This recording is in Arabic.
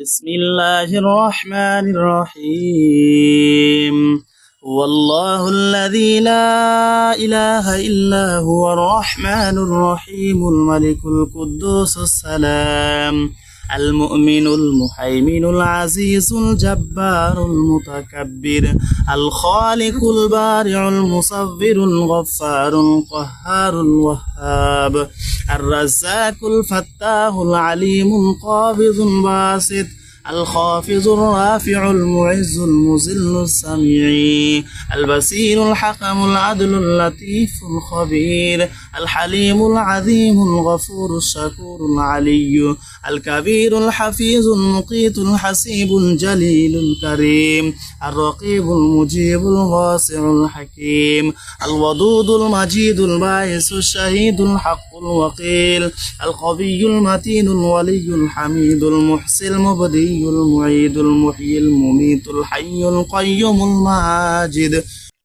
بسم الله الرحمن الرحيم. هو الله الذي لا إله إلا هو الرحمن الرحيم الملك القدوس السلام المؤمن المهيمن العزيز الجبار المتكبر الخالق البارع المصور الغفار القهار الوهاب. الرزاق الفتاه العليم القابض الباسط الخافض الرافع المعز المذل السميع البصير الحكم العدل اللطيف الخبير الحليم العظيم الغفور الشكور العلي الكبير الحفيظ المقيت الحسيب الجليل الكريم الرقيب المجيب الواسع الحكيم الودود المجيد الباعث الشهيد الحق الوكيل القوي المتين الولي الحميد المحسي المبدي المعيد المحيي المميت الحي القيوم الماجد.